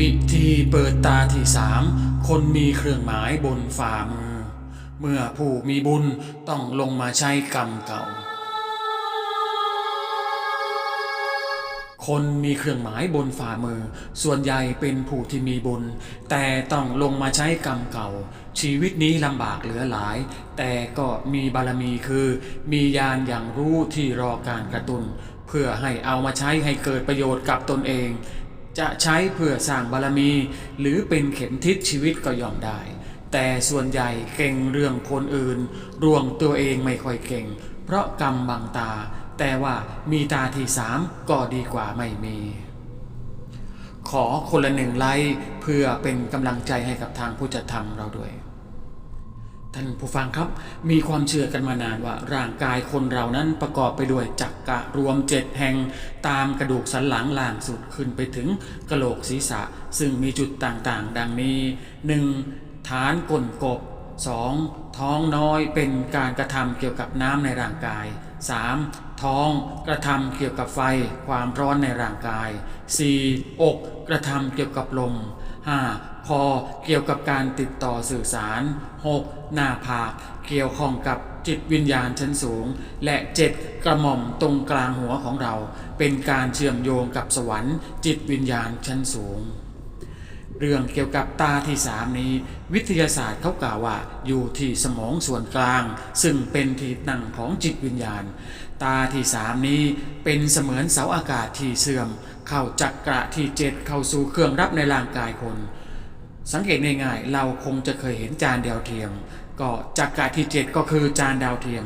วิธีเปิดตาที่สามคนมีเครื่องหมายบนฝ่ามือ เมื่อผู้มีบุญต้องลงมาใช้กรรมเก่า คนมีเครื่องหมายบนฝ่ามือ ส่วนใหญ่เป็นผู้ที่มีบุญ แต่ต้องลงมาใช้กรรมเก่า ชีวิตนี้ลำบากเหลือหลาย แต่ก็มีบารมีคือ มีญาณอย่างรู้ที่รอการกระตุนเพื่อให้เอามาใช้ให้เกิดประโยชน์กับตนเอง จะใช้เพื่อสร้างบารมี หรือเป็นเข็มทิศชีวิตก็ยอมได้ แต่ส่วนใหญ่เก่งเรื่องคนอื่นรวงตัวเองไม่ค่อยเก่ง เพราะกรรมบังตา แต่ว่ามีตาที่สามก็ดีกว่าไม่มี ขอคนละหนึ่งไลค์เพื่อเป็นกำลังใจให้กับทางผู้จัดทำเราด้วย ท่านผู้ฟังครับ มีความเชื่อกันมานานว่าร่างกายคนเรานั้นประกอบไปด้วยจักกะรวมเจ็ดแห่ง ตามกระดูกสันหลังล่างสุดขึ้นไปถึงกระโหลกศีรษะ ซึ่งมีจุดต่างๆ ดังนี้ 1. ฐานก้นกบ 2. ท้องน้อยเป็นการกระทำเกี่ยวกับน้ำในร่างกาย 3. ท้องกระทำเกี่ยวกับไฟความร้อนในร่างกาย 4. อกกระทำเกี่ยวกับลม 5. คอเกี่ยวกับการติดต่อสื่อสาร 6. หน้าผากเกี่ยวข้องกับจิตวิญญาณชั้นสูง และ 7. กระหม่อมตรงกลางหัวของเรา เป็นการเชื่อมโยงกับสวรรค์ จิตวิญญาณชั้นสูง เรื่องเกี่ยวกับตาที่สามนี้ วิทยาศาสตร์เขากล่าวว่า อยู่ที่สมองส่วนกลาง ซึ่งเป็นที่ตั้งของจิตวิญญาณ ตาที่สามนี้เป็นเสมือนเสาอากาศที่เสื่อม เข้าจักกระที่เจ็ดเข้าสู่เครื่องรับในร่างกายคน สังเกตง่ายๆ เราคงจะเคยเห็นจานดาวเทียม ก็จักระที่เจ็ดก็คือจานดาวเทียม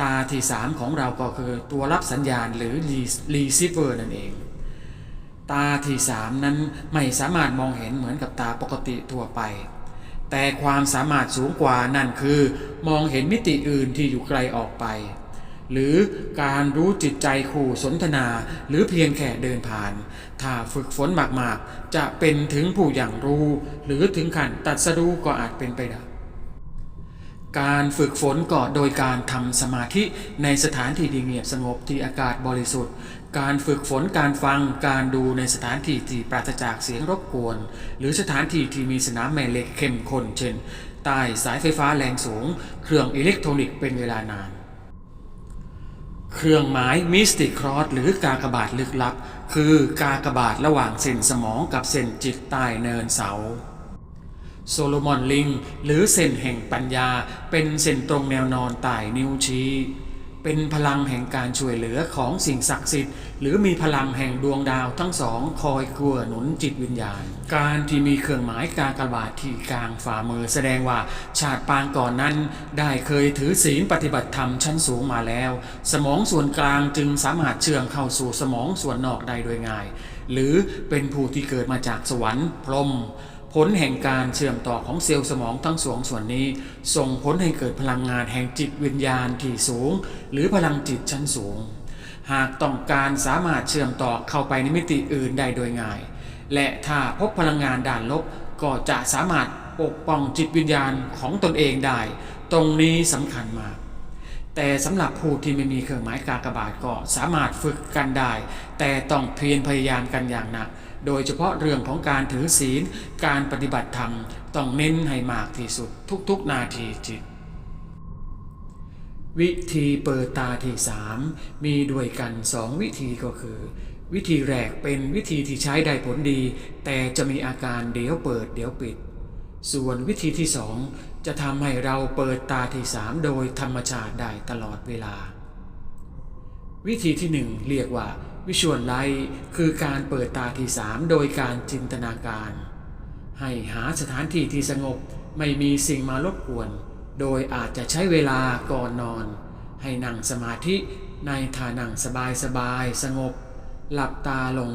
ตาที่สามของเราก็คือตัวรับสัญญาณหรือรีซีเวอร์นั่นเอง ตาที่สามนั้นไม่สามารถมองเห็นเหมือนกับตาปกติทั่วไป แต่ความสามารถสูงกว่านั่นคือ มองเห็นมิติอื่นที่อยู่ไกลออกไป หรือการรู้จิตใจคู่สนทนาหรือเพียงแค่เดินผ่าน ถ้าฝึกฝนมากๆ จะเป็นถึงผู้อย่างรู้ หรือถึงขั้นตัดสรู้ก็อาจเป็นไปได้การฝึกฝนก็โดยการทำสมาธิในสถานที่ที่เงียบสงบที่อากาศบริสุทธิ์ การฝึกฝนการฟังการดูในสถานที่ที่ปราศจากเสียงรบกวน หรือสถานที่ที่มีสนามแม่เหล็กเข้มข้นเช่นใต้สายไฟฟ้าแรงสูง เครื่องอิเล็กทรอนิกส์เป็นเวลานาน เครื่องหมายมิสติครอสหรือกากบาทลึกลับ คือกากบาทระหว่างเส้นสมองกับเส้นจิตใต้เนินเสา โซโลมอนลิง หรือเส้นแห่งปัญญาเป็นเส้นตรงแนวนอนใต้นิ้วชี้ เป็นพลังแห่งการช่วยเหลือของสิ่งศักดิ์สิทธิ์ หรือมีพลังแห่งดวงดาวทั้งสองคอยกื้อหนุนจิตวิญญาณ การที่มีเครื่องหมายกากบาทที่กลางฝ่ามือแสดงว่าชาติปางก่อนนั้น ได้เคยถือศีลปฏิบัติธรรมชั้นสูงมาแล้ว สมองส่วนกลางจึงสามารถเชื่อมเข้าสู่สมองส่วนนอกได้โดยง่าย หรือเป็นผู้ที่เกิดมาจากสวรรค์พรหม ผลแห่งการเชื่อมต่อของเซลล์สมองทั้งสองส่วนนี้ ส่งผลให้เกิดพลังงานแห่งจิตวิญญาณที่สูง หรือพลังจิตชั้นสูง หากต้องการสามารถเชื่อมต่อเข้าไปในมิติอื่นได้โดยง่าย และถ้าพบพลังงานด่านลบก็จะสามารถปกป้องจิตวิญญาณของตนเองได้ ตรงนี้สำคัญมาก แต่สำหรับผู้ที่ไม่มีเครื่องหมายกากบาทก็สามารถฝึกกันได้ แต่ต้องเพียรพยายามกันอย่างหนัก โดยเฉพาะเรื่องของการถือศีล การปฏิบัติธรรมต้องเน้นให้มากที่สุดทุกๆนาทีจิต วิธีเปิดตาที่สามมีด้วยกันสองวิธีก็คือ วิธีแรกเป็นวิธีที่ใช้ได้ผลดี แต่จะมีอาการเดี๋ยวเปิดเดี๋ยวปิด ส่วนวิธีที่สองจะทำให้เราเปิดตาที่สามโดยธรรมชาติได้ตลอดเวลา วิธีที่หนึ่งเรียกว่าวิชวลไลท์คือการเปิดตาที่สามโดยการจินตนาการ ให้หาสถานที่ที่สงบไม่มีสิ่งมารบกวน โดยอาจจะใช้เวลาก่อนนอน ให้นั่งสมาธิในท่านั่งสบายสบายๆสงบ หลับตาลง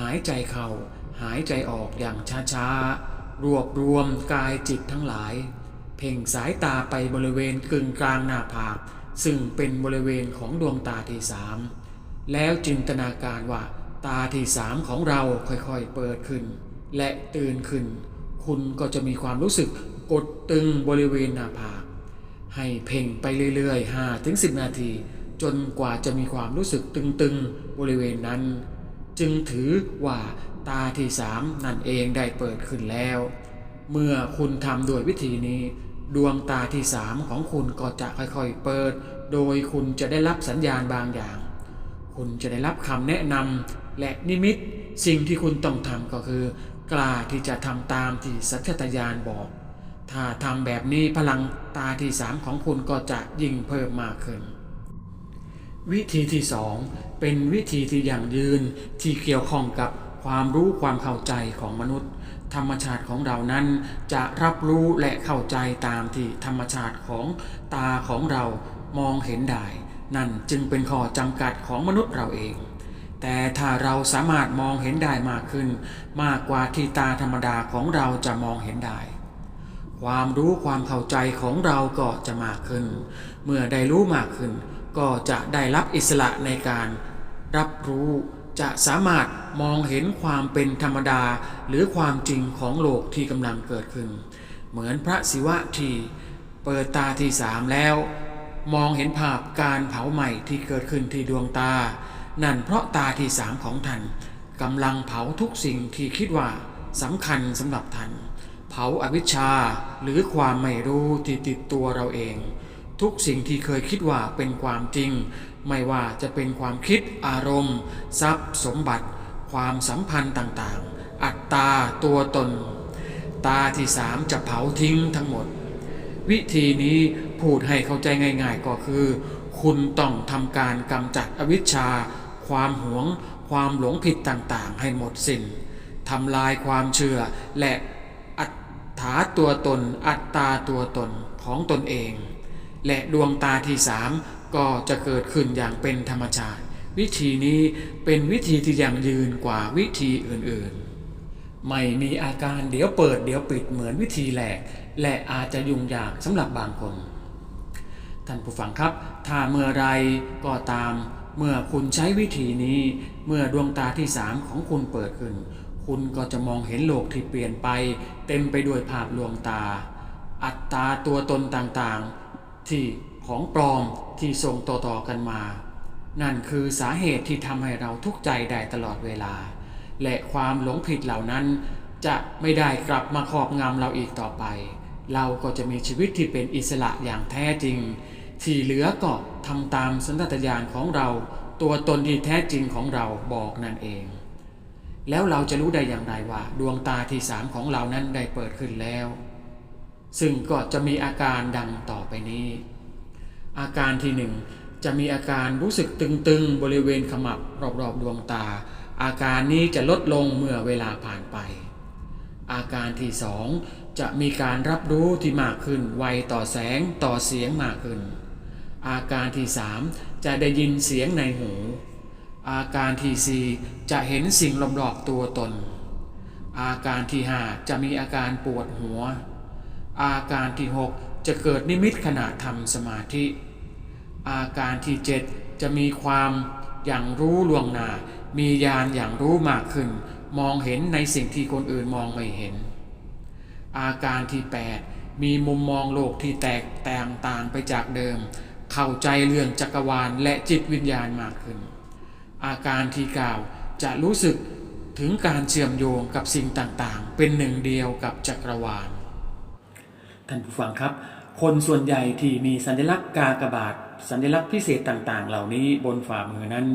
หายใจเข้า หายใจออกอย่างช้าๆ รวบรวมกายจิตทั้งหลาย เพ่งสายตาไปบริเวณกึ่งกลางหน้าผาก ซึ่งเป็นบริเวณของดวงตาที่สามแล้วจินตนาการว่าตาที่สามของเราค่อยๆเปิดขึ้น และตื่นขึ้น คุณก็จะมีความรู้สึกกดตึงบริเวณหน้าผากให้เพ่งไปเรื่อยๆ5ถึง10 นาที จนกว่าจะมีความรู้สึกตึงๆบริเวณนั้น จึงถือว่าตาที่สามนั่นเองได้เปิดขึ้นแล้ว เมื่อคุณทำโดวยวิธีนี้ ดวงตาที่สามของคุณก็จะค่อยๆเปิด โดยคุณจะได้รับสัญญาณบางอย่าง คุณจะได้รับคำแนะนำและนิมิต สิ่งที่คุณต้องทำก็คือ กล้าที่จะทำตามที่สัญชาตญาณบอก ถ้าทำแบบนี้พลังตาที่สามของคุณก็จะยิ่งเพิ่มมากขึ้น วิธีที่สองเป็นวิธีที่ยั่งยืนที่เกี่ยวข้องกับความรู้ความเข้าใจของมนุษย์ ธรรมชาติของเรานั้น จะรับรู้และเข้าใจตามที่ธรรมชาติของตาของเรามองเห็นได้ นั่นจึงเป็นข้อจำกัดของมนุษย์เราเอง แต่ถ้าเราสามารถมองเห็นได้มากขึ้น มากกว่าที่ตาธรรมดาของเราจะมองเห็นได้ความรู้ความเข้าใจของเราก็จะมากขึ้น เมื่อได้รู้มากขึ้น ก็จะได้รับอิสระในการรับรู้ จะสามารถมองเห็นความเป็นธรรมดาหรือความจริงของโลกที่กำลังเกิดขึ้น เหมือนพระศิวะที่เปิดตาที่สามแล้ว มองเห็นภาพการเผาใหม่ที่เกิดขึ้นที่ดวงตา นั่นเพราะตาที่สามของท่านกำลังเผาทุกสิ่งที่คิดว่าสำคัญสำหรับท่านเผาอาวิชชาหรือความไม่รู้ที่ติดตัวเราเอง ทุกสิ่งที่เคยคิดว่าเป็นความจริง ไม่ว่าจะเป็นความคิดอารมณ์ ทรัพย์ สมบัติ ความสัมพันธ์ต่างๆ อัตตาตัวตน ตาที่สามจะเผาทิ้งทั้งหมด วิธีนี้พูดให้เข้าใจง่ายๆก็คือ คุณต้องทำการกำจัดอวิชชา ความหวง ความหลงผิดต่างๆ ให้หมดสิน้นทำลายความเชื่อและอัตถาตัวตน อัตตาตัวตนของตนเอง และดวงตาที่สาม ก็จะเกิดขึ้นอย่างเป็นธรรมชาติ วิธีนี้เป็นวิธีที่ยั่งยืนกว่าวิธีอื่นๆ ไม่มีอาการเดี๋ยวเปิดเดี๋ยวปิดเหมือนวิธีแหลกและอาจจะยุ่งยากสำหรับบางคน ท่านผู้ฟังครับ ถ้าเมื่อไรก็ตาม เมื่อคุณใช้วิธีนี้ เมื่อดวงตาที่สามของคุณเปิดขึ้น คุณก็จะมองเห็นโลกที่เปลี่ยนไป เต็มไปด้วยภาพลวงตา อัตตาตัวตนต่างๆ ที่ ของปลอมที่ส่งต่อๆกันมา นั่นคือสาเหตุที่ทำให้เราทุกข์ใจได้ตลอดเวลา และความหลงผิดเหล่านั้น จะไม่ได้กลับมาครอบงำเราอีกต่อไป เราก็จะมีชีวิตที่เป็นอิสระอย่างแท้จริง ที่เหลือก็ทำตามสัญชาตญาณของเรา ตัวตนที่แท้จริงของเราบอกนั่นเอง แล้วเราจะรู้ได้อย่างไรว่า ดวงตาที่สามของเรานั้นได้เปิดขึ้นแล้ว ซึ่งก็จะมีอาการดังต่อไปนี้ อาการที่หนึ่งจะมีอาการรู้สึกตึงๆ บริเวณขมับรอบๆดวงตา อาการนี้จะลดลงเมื่อเวลาผ่านไป อาการที่สองจะมีการรับรู้ที่มากขึ้น ไวต่อแสงต่อเสียงมากขึ้น อาการที่สามจะได้ยินเสียงในหู อาการที่สี่จะเห็นสิ่งรอบๆตัวตน อาการที่ห้าจะมีอาการปวดหัว อาการที่หก จะเกิดนิมิตขณะทำสมาธิ อาการที่เจ็ดจะมีความอย่างรู้ลวงนา มีญาณอย่างรู้มากขึ้น มองเห็นในสิ่งที่คนอื่นมองไม่เห็น อาการที่ 8 มีมุมมองโลกที่แตกแต่งต่างไปจากเดิม เข้าใจเรื่องจักรวาลและจิตวิญญาณมากขึ้น อาการที่9จะรู้สึกถึงการเชื่อมโยงกับสิ่งต่างๆ เป็นหนึ่งเดียวกับจักรวาล ท่านผู้ฟังครับ คนส่วนใหญ่ที่มีสัญลักษณ์กากบาท สัญลักษณ์พิเศษต่างๆ เหล่านี้บนฝ่ามือนั้น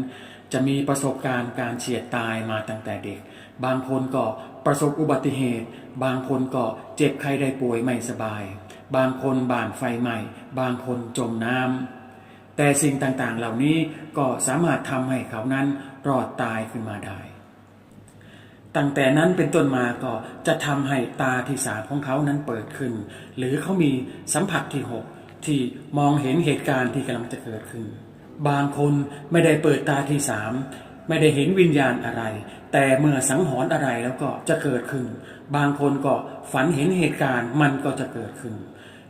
จะมีประสบการณ์การเฉียดตายมาตั้งแต่เด็ก บางคนก็ประสบอุบัติเหตุ บางคนก็เจ็บไข้ได้ป่วยไม่สบาย บางคนบานไฟไหม้บางคนจมน้ำแต่สิ่งต่างๆเหล่านี้ก็สามารถทำให้เขานั้นรอดตายขึ้นมาได้ ตั้งแต่นั้นเป็นต้นมาก็จะทำให้ตาที่สามของเขานั้นเปิดขึ้น หรือเขามีสัมผัสที่หกที่มองเห็นเหตุการณ์ที่กำลังจะเกิดขึ้น บางคนไม่ได้เปิดตาที่สามไม่ได้เห็นวิญญาณอะไร แต่เมื่อสังหรณ์อะไรแล้วก็จะเกิดขึ้น บางคนก็ฝันเห็นเหตุการณ์มันก็จะเกิดขึ้น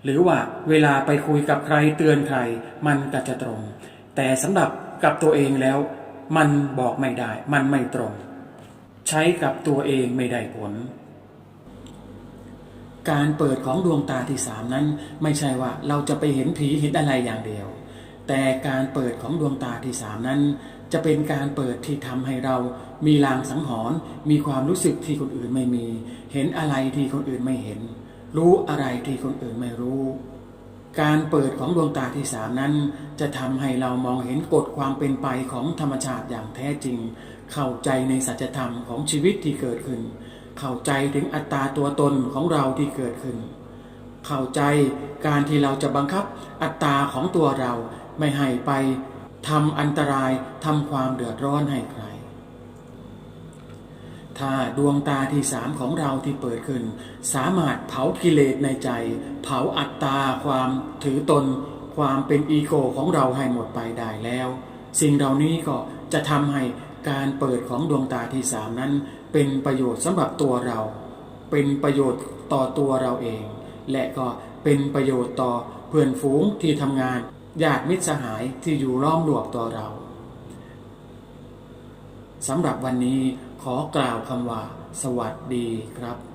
หรือว่าเวลาไปคุยกับใครเตือนใคร มันก็จะตรง แต่สำหรับกับตัวเองแล้ว มันบอกไม่ได้ มันไม่ตรง ใช้กับตัวเองไม่ได้ผล การเปิดของดวงตาที่สามนั้น ไม่ใช่ว่าเราจะไปเห็นผีเห็นอะไรอย่างเดียว แต่การเปิดของดวงตาที่สามนั้น จะเป็นการเปิดที่ทำให้เรา มีลางสังหรณ์มีความรู้สึกที่คนอื่นไม่มี เห็นอะไรที่คนอื่นไม่เห็น รู้อะไรที่คนอื่นไม่รู้การเปิดของดวงตาที่สามนั้น จะทำให้เรามองเห็นกฎความเป็นไปของธรรมชาติอย่างแท้จริง เข้าใจในสัจธรรมของชีวิตที่เกิดขึ้น เข้าใจถึงอัตราตัวตนของเราที่เกิดขึ้น เข้าใจการที่เราจะบังคับอัตราของตัวเราไม่ให้ไปทำอันตรายทำความเดือดร้อนให้ใคร ถ้าดวงตาที่สามของเราที่เปิดขึ้น สามารถเผากิเลสในใจ เผาอัตตาความถือตน ความเป็นอีโกของเราให้หมดไปได้แล้ว สิ่งเหล่านี้ก็จะทำให้ การเปิดของดวงตาที่สามนั้น เป็นประโยชน์สำหรับตัวเรา เป็นประโยชน์ต่อตัวเราเอง และก็เป็นประโยชน์ต่อเพื่อนฝูงที่ทำงานญาติมิตรสหายที่อยู่ล้อมรวบตัวเราสำหรับวันนี้ขอกล่าวคำว่า สวัสดีครับ